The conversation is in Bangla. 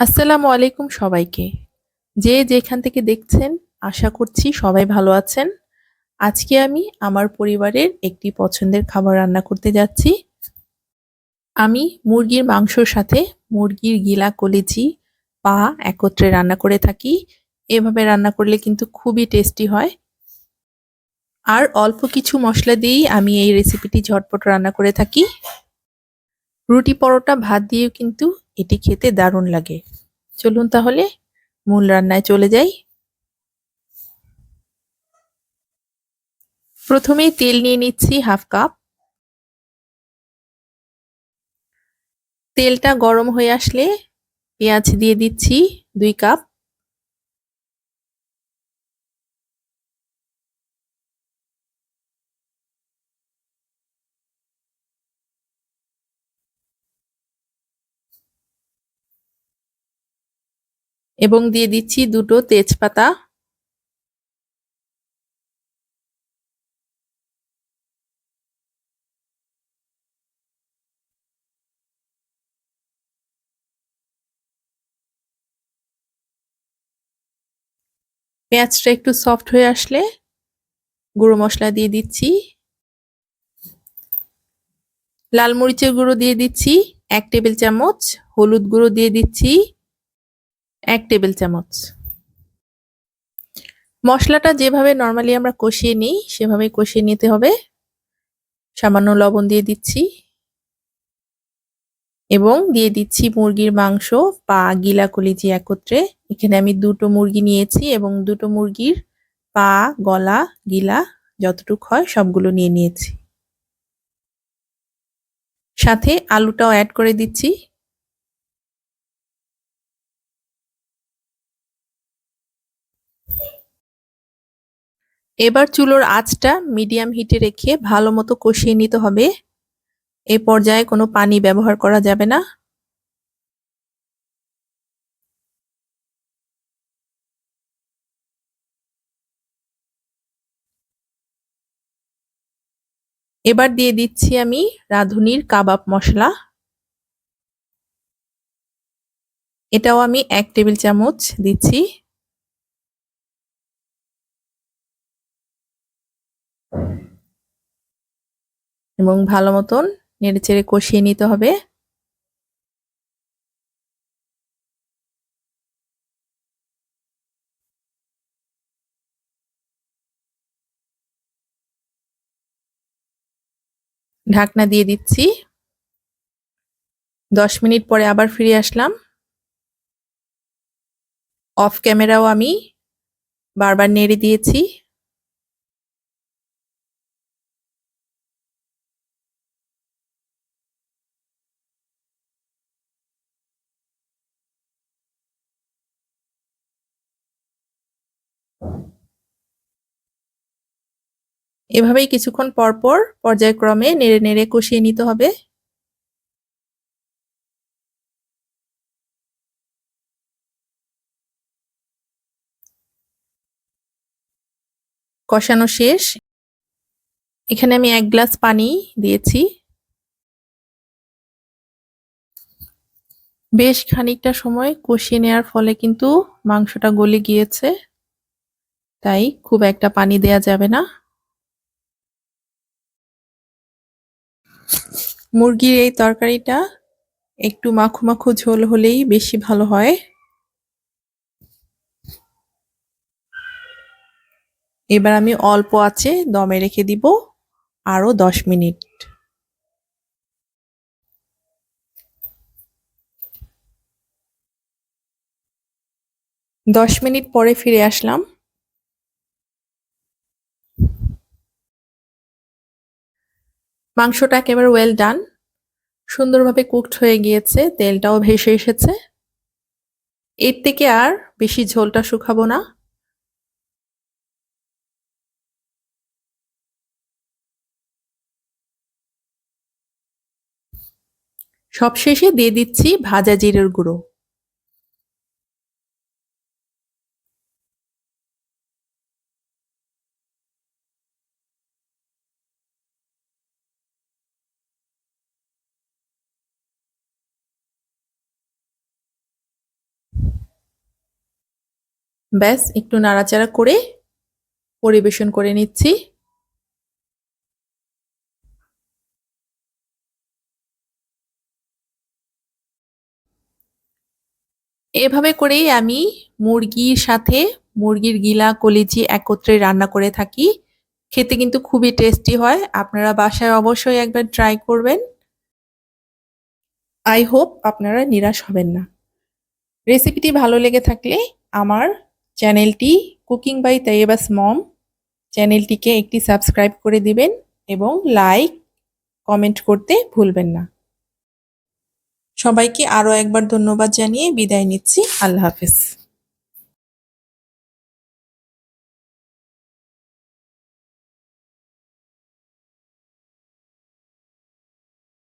আসসালামু আলাইকুম সবাইকে। যে যেখান থেকে দেখছেন, আশা করছি সবাই ভালো আছেন। আজকে আমি আমার পরিবারের একটি পছন্দের খাবার রান্না করতে যাচ্ছি। আমি মুরগির মাংসর সাথে মুরগির গিলা কলেজি পা একত্রে রান্না করে থাকি। এভাবে রান্না করলে কিন্তু খুবই টেস্টি হয়। আর অল্প কিছু মশলা দিয়েই আমি এই রেসিপিটি ঝটপট রান্না করে থাকি। রুটি পরোটা ভাত দিয়েও কিন্তু এটি খেতে দারুণ লাগে। চলুন তাহলে মূল রান্নায় চলে যাই। প্রথমে তেল নিয়ে নিচ্ছি হাফ কাপ। তেলটা গরম হয়ে আসলে পেঁয়াজ দিয়ে দিচ্ছি দুই কাপ। এবং দিয়ে দিচ্ছি দুটো তেজপাতা। পেঁয়াজটা একটু সফট হয়ে আসলে গুঁড়ো মশলা দিয়ে দিচ্ছি। লাল মরিচের গুঁড়ো দিয়ে দিচ্ছি, এক টেবিল চামচ, হলুদ গুঁড়ো দিয়ে দিচ্ছি। এক টেবিল চামচ। মশলাটা যেভাবে নর্মালি আমরা কষিয়ে নিই সেভাবে কষিয়ে নিতে হবে। সামান্য লবণ দিয়ে দিচ্ছি। এবং দিয়ে দিচ্ছি মুরগির মাংস পা গিলা কলিজি একত্রে। এখানে আমি দুটো মুরগি নিয়েছি এবং দুটো মুরগির পা, গলা, গিলা যতটুক হয় সবগুলো নিয়ে নিয়েছি। সাথে আলুটাও অ্যাড করে দিচ্ছি। এবার চুলোর আঁচটা মিডিয়াম হিটে রেখে ভালো মতো কষিয়ে নিতে হবে। এ পর্যায়ে কোনো পানি ব্যবহার করা যাবে না। এবার দিয়ে দিচ্ছি আমি রাঁধুনির কাবাব মশলা। এটাও আমি এক টেবিল চামচ দিচ্ছি। এবং ভালো মতন নেড়ে চেড়ে কষিয়ে নিতে হবে। ঢাকনা দিয়ে দিচ্ছি। দশ মিনিট পরে আবার ফিরে আসলাম। অফ ক্যামেরাও আমি বারবার নেড়ে দিয়েছি। এভাবেই কিছুক্ষণ পরপর পর্যায়ক্রমে নেড়ে নেড়ে কষিয়ে নিতে হবে। কষানো শেষ। এখানে আমি এক গ্লাস পানি দিয়েছি। বেশ খানিকটা সময় কষিয়ে নেওয়ার ফলে কিন্তু মাংসটা গলে গিয়েছে, তাই খুব একটা পানি দেয়া যাবে না। মুরগির এই তরকারিটা একটু মাখো মাখো ঝোল হলেই বেশি ভালো হয়। এবার আমি অল্প আছে, দমে রেখে দিব আরও দশ মিনিট। দশ মিনিট পরে ফিরে আসলাম। মাংসটা একেবারে ওয়েল ডান সুন্দরভাবে কুকড হয়ে গিয়েছে, তেলটাও ভেসে এসেছে। এর থেকে আর বেশি ঝোলটা শুকাবো না। সবশেষে দিয়ে দিচ্ছি ভাজা জিরের গুঁড়ো। ব্যাস, একটু নাড়াচাড়া করে পরিবেশন করে নিচ্ছি। এভাবে করেই আমি মুরগির সাথে মুরগির গিলা, কলিজি একত্রে রান্না করে থাকি। খেতে কিন্তু খুবই টেস্টি হয়। আপনারা বাসায় অবশ্যই একবার ট্রাই করবেন। আই হোপ আপনারা নিরাশ হবেন না। রেসিপিটি ভালো লেগে থাকলে আমার চ্যানেলটি কুকিং বাই তাইবাস মম চ্যানেলটিকে একটি সাবস্ক্রাইব করে দিবেন এবং লাইক কমেন্ট করতে ভুলবেন না। সবাইকে আরও একবার ধন্যবাদ জানিয়ে বিদায় নিচ্ছি। আল্লাহ হাফেজ।